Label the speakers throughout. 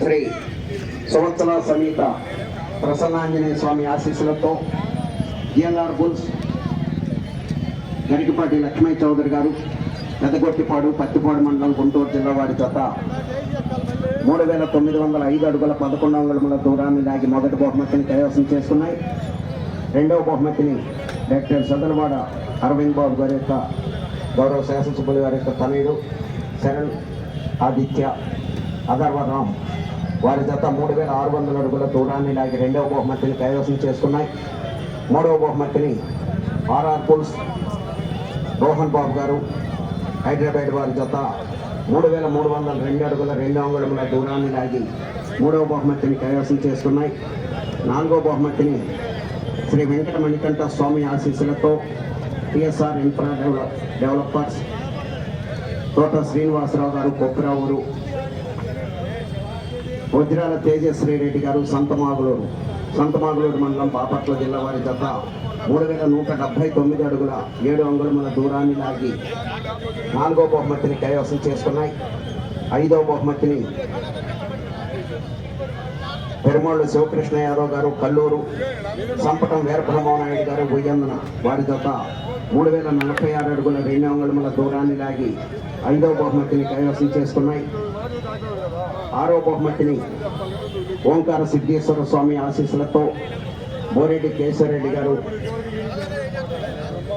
Speaker 1: శ్రీ సంవత్సర సమేత ప్రసన్నాంజనేయ స్వామి ఆశీస్సులతో జిఎల్ఆర్ బుల్స్ గరికపాటి లక్ష్మయ్య చౌదరి గారు పెద్దగొట్టిపాడు పత్తిపాడు మండలం గుంటూరు జిల్లా వారి జత మూడు వేల తొమ్మిది వందల ఐదు అడుగుల పదకొండు అంగుళముల దూరాన్ని లాగి మొదటి బహుమతిని కైవసం చేసుకున్నాయి. రెండవ బహుమతిని డాక్టర్ సదలవాడ అరవింద్ బాబు గారి యొక్క గౌరవ శాసనసభ్యుల గారి యొక్క తనయుడు శరణ్ ఆదిత్య అగర్వరామ్ వారి జత మూడు వేల ఆరు వందల అడుగుల దూరాన్ని లాగి రెండవ బహుమతిని కైవసం చేసుకున్నాయి. మూడవ బహుమతిని ఆర్ఆర్ పుల్స్ రోహన్ బాబు గారు హైదరాబాద్ వారి జత మూడు వేల మూడు వందల రెండు అడుగుల రెండు అంగుళముల దూరాన్ని లాగి మూడవ బహుమతిని కైవసం చేసుకున్నాయి. నాలుగో బహుమతిని శ్రీ వెంకట మణికంఠ స్వామి ఆశీస్సులతో టిఎస్ఆర్ ఇన్ఫ్రా డెవలప్ డెవలపర్స్ తోట శ్రీనివాసరావు గారు కొప్పరావు వజ్రాల తేజశ్రీ రెడ్డి గారు సంతమాగులూరు సంతమాగులూరు మండలం బాపట్ల జిల్లా వారి జత మూడు వేల నూట డెబ్బై తొమ్మిది అడుగుల ఏడు అంగుళముల దూరాన్ని లాగి నాలుగో బహుమతిని కైవసం చేసుకున్నాయి. ఐదో బహుమతిని పెరుమాళ్ళు శివకృష్ణ యాదవ్ గారు కల్లూరు సంపటం వీరబ్రహ్మనాయుడు గారు ఉయ్యందన వారి జత మూడు వేల నలభై ఆరు అడుగుల రెండు అంగుళముల దూరాన్ని లాగి ఐదో బహుమతిని కైవసం చేసుకున్నాయి. ఆరో బహుమతిని ఓంకార సిద్ధేశ్వర స్వామి ఆశీస్సులతో బోరెడ్డి కేశవరెడ్డి గారు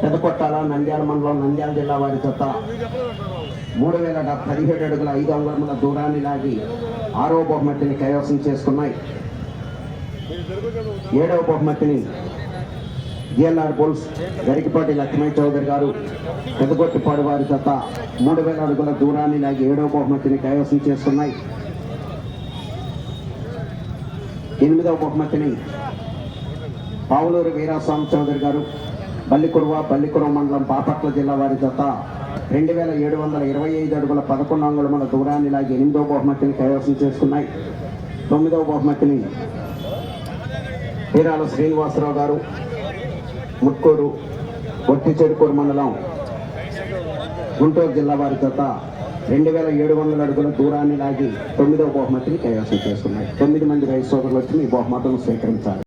Speaker 1: పెదకొట్టాల నంద్యాల మండలం నంద్యాల జిల్లా వారి చెత్త మూడు వేల పదిహేడు అడుగుల ఐదు అంగుళముల దూరాన్ని లాగి ఆరో బహుమతిని కైవసం చేసుకున్నాయి. ఏడవ బహుమతిని జిఎల్ఆర్ బుల్స్ గరికపాటి లక్ష్మణ్ చౌదరి గారు పెదగొట్టిపాడు వారి చెత్త మూడు వేల అడుగుల దూరాన్ని లాగి ఏడవ బహుమతిని కైవసం చేసుకున్నాయి. ఎనిమిదవ బహుమతిని పావులూరు వీరాస్వామి చౌదరి గారు బల్లికురువ బల్లికురువ మండలం బాపట్ల జిల్లా వారి జత రెండు వేల ఏడు వందల ఇరవై ఐదు అడుగుల పదకొండు అంగుళముల దూరాన్ని లాగి ఎనిమిదవ బహుమతిని కైవసం చేసుకున్నాయి. తొమ్మిదవ బహుమతిని వీరాల శ్రీనివాసరావు గారు ముట్కూరు ఒట్టి చెరుకూరు మండలం గుంటూరు జిల్లా వారి జత రెండు వేల ఏడు వందల అడుగుల దూరాన్ని లాగి తొమ్మిదవ బహుమతిని కైవసం చేసుకున్నాయి. తొమ్మిది మంది రైతు సోదరులు వచ్చి మీ బహుమతులను స్వీకరించాలి